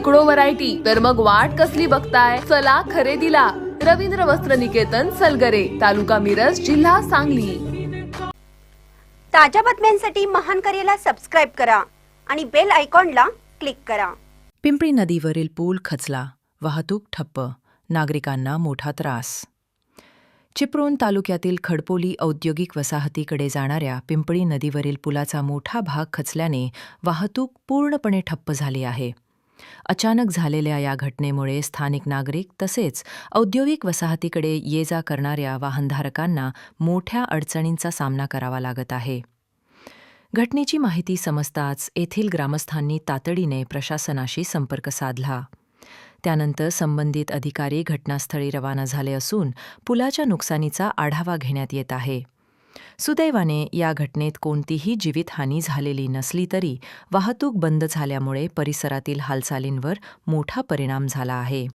शेकडो व्हरायटी तर मग वाट कसली बघताय? चला खरेदीला. रवींद्र वस्त्र निकेतन सलगरे तालुका मिरज जिल्हा सांगली. ताज्या बातम्यांसाठी महान करेला सबस्क्राईब करा आणि बेल आयकॉनला क्लिक करा. पिंपरी नदीवरील पूल खचला. वाहतूक ठप्प. नागरिकांना मोठा त्रास. चिपळूण तालुक्यातील खडपोली औद्योगिक वसाहतीकडे जाणाऱ्या पिंपळी नदीवरील पुलाचा मोठा भाग खचल्याने वाहतूक पूर्णपणे ठप्प झाली आहे. अचानक झालेल्या या घटनेमुळे स्थानिक नागरिक तसेच औद्योगिक वसाहतीकडे ये जा करणाऱ्या वाहनधारकांना मोठ्या अडचणींचा सामना करावा लागत आहे. घटनेची माहिती समजताच येथील ग्रामस्थांनी तातडीने प्रशासनाशी संपर्क साधला. त्यानंतर संबंधित अधिकारी घटनास्थळी रवाना झाले असून पुलाच्या नुकसानीचा आढावा घेण्यात येत आहे. सुदैवाने या घटनेत कोणतीही जीवितहानी झालेली नसली तरी वाहतूक बंद झाल्यामुळे परिसरातील हालचालींवर मोठा परिणाम झाला आहे.